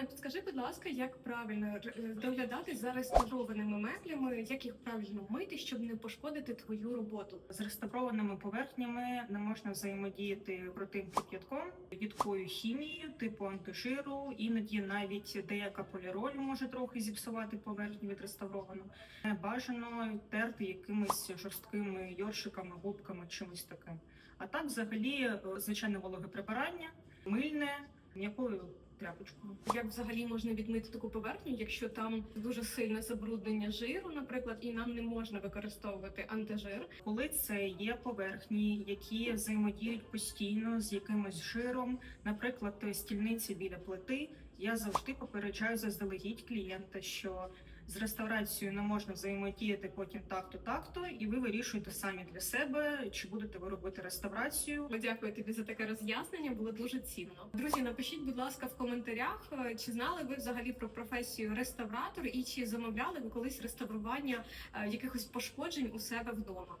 Оксана, підскажи, будь ласка, як правильно е, доглядати за реставрованими меблями, як їх правильно мити, щоб не пошкодити твою роботу? З реставрованими поверхнями не можна взаємодіяти крутим кип'ятком, рідкою хімією, типу антижиру, іноді навіть деяка поліроль може трохи зіпсувати поверхню від реставровану. Не бажано терти якимись жорсткими йоршиками, губками, чимось таким. А так, взагалі, е, звичайне вологе прибирання, мильне, м'якою тряпочкою. Як взагалі можна відмити таку поверхню, якщо там дуже сильне забруднення жиру, наприклад, і нам не можна використовувати антижир? Коли це є поверхні, які взаємодіють постійно з якимось жиром, наприклад, стільниці біля плити, я завжди попереджаю заздалегідь клієнта, що з реставрацією не можна взаємодіяти потім так-то, так-то, і ви вирішуєте самі для себе, чи будете ви робити реставрацію. Дякую тобі за таке роз'яснення. Було дуже цінно. Друзі, напишіть, будь ласка, в коментарях, е, чи знали ви взагалі про професію реставратор і чи замовляли ви колись реставрування е, якихось пошкоджень у себе вдома.